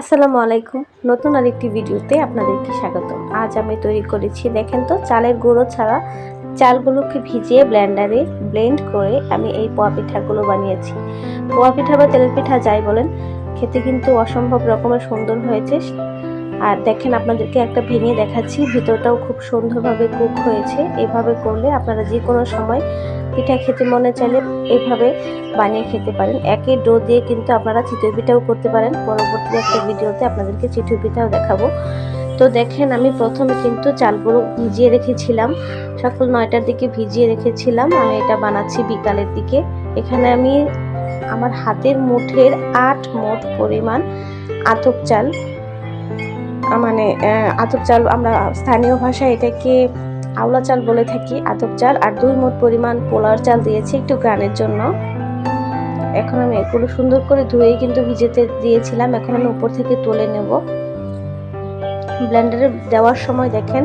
আসসালামু আলাইকুম। নতুন আরেকটি ভিডিওতে আপনাদেরকে স্বাগতম। আজ আমি তৈরি করেছি, দেখেন তো, চালের গুঁড়ো ছাড়া চালগুলোকে ভিজিয়ে ব্লেন্ডারে ব্লেন্ড করে আমি এই পোয়া পিঠাগুলো বানিয়েছি। পোয়া পিঠা বা তেলের পিঠা যাই বলেন, খেতে কিন্তু অসম্ভব রকমের সুন্দর হয়েছে। আর দেখেন আপনাদেরকে একটা ভেঙে দেখাচ্ছি, ভিতরটাও খুব সুন্দরভাবে কুক হয়েছে। এভাবে করলে আপনারা যে কোনো সময় পিঠা খেতে মনে চাইলে এভাবে বানিয়ে খেতে পারেন। একই ডো দিয়ে কিন্তু আপনারা চিতই পিঠাও করতে পারেন। পরবর্তী একটা ভিডিওতে আপনাদেরকে চিতই পিঠাও দেখাবো। তো দেখেন আমি প্রথমে কিন্তু চালগুলো ভিজিয়ে রেখেছিলাম। সকাল নয়টার দিকে ভিজিয়ে রেখেছিলাম। আমি এটা বানাচ্ছি বিকালের দিকে। এখানে আমি আমার হাতের মুঠের আট মোট পরিমাণ আতপ চাল মানে আতপ চাল আমরা স্থানীয় ভাষায় এটাকে আওলা চাল বলে থাকি, আতপ চাল। আর দুই মোট পরিমাণ পোলার চাল দিয়েছি একটু গ্রানের জন্য। এখন আমি এগুলো সুন্দর করে ধুয়ে কিন্তু ভিজেতে দিয়েছিলাম। এখন আমি উপর থেকে তুলে নেব। ব্লেন্ডারে দেওয়ার সময় দেখেন,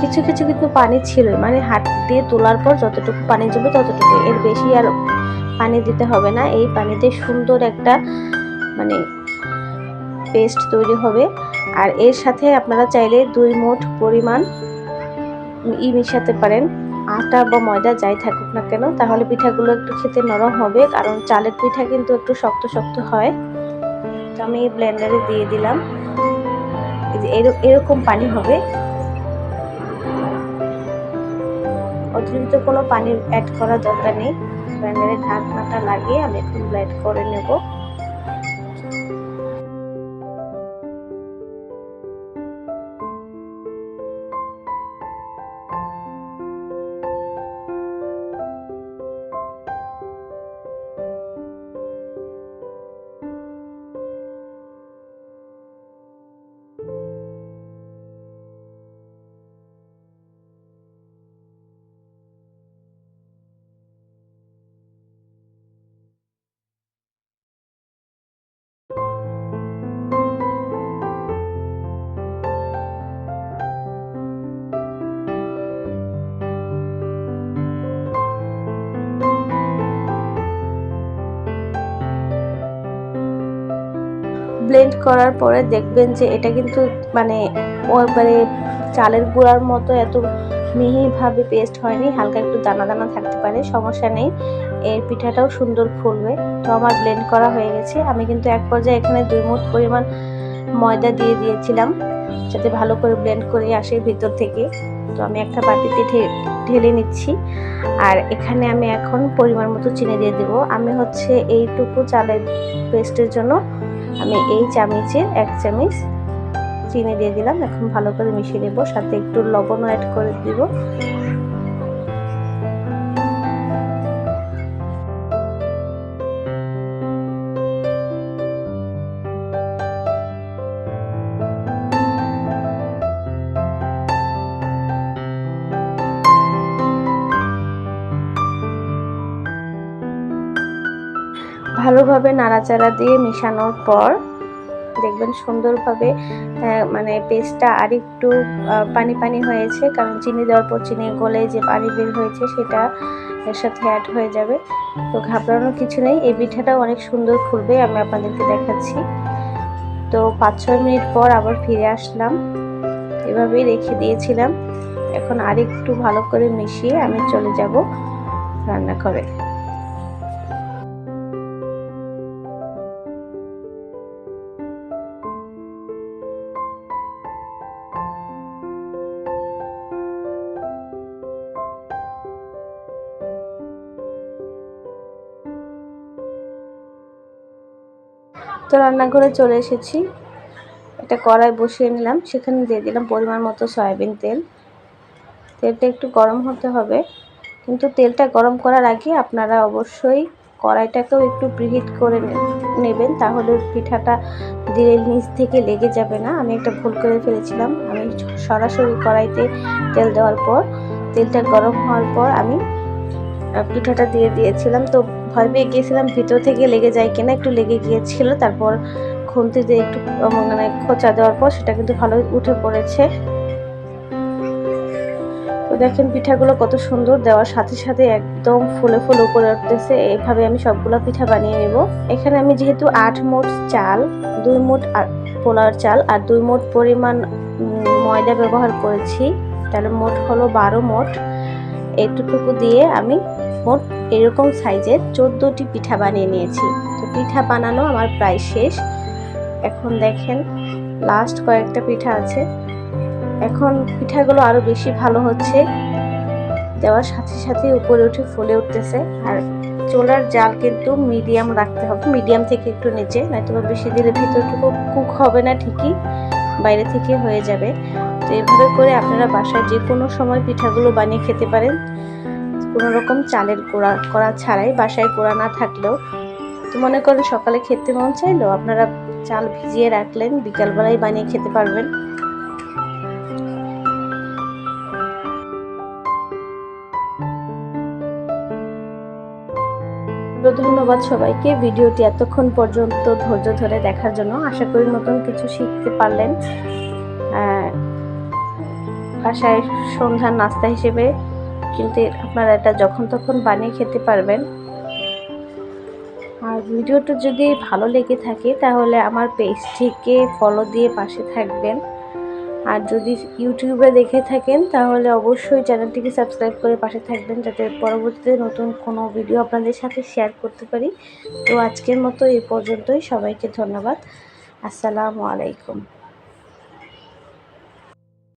কিছু কিছু কিন্তু পানি ছিল মানে হাত দিয়ে তোলার পর যতটুকু পানি যাবে ততটুকু এর বেশি আর পানি দিতে হবে না। এই পানিতে সুন্দর একটা মানে পেস্ট তৈরি হবে। আর এর সাথে আপনারা চাইলে দুই মুঠ পরিমাণ ই মিশাতে পারেন। আটা বা ময়দা যাই থাকুক না কেন, তাহলে পিঠাগুলো একটু খেতে নরম হবে, কারণ চালের পিঠা কিন্তু একটু শক্ত শক্ত হয়। তো আমি ব্লেন্ডারে দিয়ে দিলাম। এরকম পানি হবে। অতিরিক্ত কোনো পানি অ্যাড করার দরকার নেই। ব্লেন্ডারে ঢাকনাটা লাগিয়ে আমি এখন ব্লেন্ড করে নেব। ব্লেন্ড করার পরে দেখবেন যে এটা কিন্তু মানে মানে চালের গুঁড়ার মতো এত মিহিভাবে পেস্ট হয়নি, হালকা একটু দানা দানা থাকতে পারে, সমস্যা নেই। এর পিঠাটাও সুন্দর ফুলবে। তো আমার ব্লেন্ড করা হয়ে গেছে। আমি কিন্তু এক পর্যায়ে এখানে দুই মুঠ পরিমাণ ময়দা দিয়ে দিয়েছিলাম, যাতে ভালো করে ব্লেন্ড করে আসে ভিতর থেকে। তো আমি একটা বাটিতে ঢেলে নিচ্ছি। আর এখানে আমি এখন পরিমাণ মতো চিনি দিয়ে দেবো। আমি হচ্ছে এইটুকু চালের পেস্টের জন্য আমি এই চামিচের এক চামিচ চিনি দিয়ে দিলাম। এখন ভালো করে মিশিয়ে নেব, সাথে একটু লবণও অ্যাড করে দিব। ভালোভাবে নাড়াচাড়া দিয়ে মিশানোর পর দেখবেন সুন্দরভাবে মানে পেস্টটা আর একটু পানি পানি হয়েছে, কারণ চিনি দেওয়ার পর চিনি গলে যে পানি বের হয়েছে সেটা এর সাথে অ্যাড হয়ে যাবে। তো ঘাবড়ানোর কিছু নেই, এই পিঠাটাও অনেক সুন্দর খুলবে, আমি আপনাদেরকে দেখাচ্ছি। তো পাঁচ ছয় মিনিট পর আবার ফিরে আসলাম, এভাবেই রেখে দিয়েছিলাম। এখন আরেকটু ভালো করে মিশিয়ে আমি চলে যাব রান্না করে তো রান্নাঘরে চলে এসেছি। একটা কড়াই বসিয়ে নিলাম। সেখানে দিয়ে দিলাম পরিমাণ মতো সয়াবিন তেল। তেলটা একটু গরম হতে হবে। কিন্তু তেলটা গরম করার আগে আপনারা অবশ্যই কড়াইটাকেও একটু প্রিহিট করে নেবেন। তাহলে পিঠাটা দিলে নিচ থেকে লেগে যাবে না। আমি একটা ভুল করে ফেলেছিলাম। আমি সরাসরি কড়াইতে তেল দেওয়ার পর, তেলটা গরম হওয়ার পর আমি পিঠাটা দিয়ে দিয়েছিলাম। তো ভয় পেয়ে গিয়েছিলাম, ভিতর থেকে লেগে যায় কিনা একটু লেগে গিয়েছিল, তারপর খুন্তি দিয়ে একটু মানে খোঁচা দেওয়ার পর সেটা কিন্তু ভালোই উঠে পড়েছে। তো দেখেন পিঠাগুলো কত সুন্দর দেওয়ার সাথে সাথে একদম ফুলে ফুলে উপরে উঠতেছে এইভাবে আমি সবগুলো পিঠা বানিয়ে নেব। এখানে আমি যেহেতু আট মোট চাল, দুই মোট পোলার চাল আর দুই মোট পরিমাণ ময়দা ব্যবহার করেছি, তাহলে মোট হলো বারো মোট। এইটুকু দিয়ে আমি মোট এরকম সাইজের চোদ্দোটি পিঠা বানিয়ে নিয়েছি। তো পিঠা বানানো আমার প্রায় শেষ। এখন দেখেন লাস্ট কয়েকটা পিঠা আছে। এখন পিঠাগুলো আরও বেশি ভালো হচ্ছে। দেওয়ার সাথে সাথে উপরে উঠে ফুলে উঠতেছে। আর চোলার জাল কিন্তু মিডিয়াম রাখতে হবে। মিডিয়াম থেকে একটু নিচে নয়তো বেশি দিলে ভিতরটুকু কুক হবে না ঠিকই, বাইরে থেকে হয়ে যাবে। তো এভাবে করে আপনারা বাসায় যে কোনো সময় পিঠাগুলো বানিয়ে খেতে পারেন। কোনো রকম চালের গোড়া করা ছাড়াই বাসায় গোড়া না থাকলেও মনে করেন সকালে খেতে মন চাইলো, আপনারা চাল ভিজিয়ে রাখলেন, বিকালবেলায় বানিয়ে খেতে পারবেন। ধন্যবাদ সবাইকে, ভিডিওটি এতক্ষণ পর্যন্ত ধৈর্য ধরে দেখার জন্য। আশা করি নতুন কিছু শিখতে পারলেন। বাসায় সন্ধ্যার নাস্তা হিসেবে কিন্তু আপনারা এটা যখন তখন বানিয়ে খেতে পারবেন। আর ভিডিওটা যদি ভালো লেগে থাকে, তাহলে আমার পেজটিকে ফলো দিয়ে পাশে থাকবেন। আর যদি ইউটিউবে দেখে থাকেন, তাহলে অবশ্যই চ্যানেলটিকে সাবস্ক্রাইব করে পাশে থাকবেন, যাতে পরবর্তীতে নতুন কোনো ভিডিও আপনাদের সাথে শেয়ার করতে পারি। তো আজকের মতো এই পর্যন্তই। সবাইকে ধন্যবাদ। আসসালামু আলাইকুম।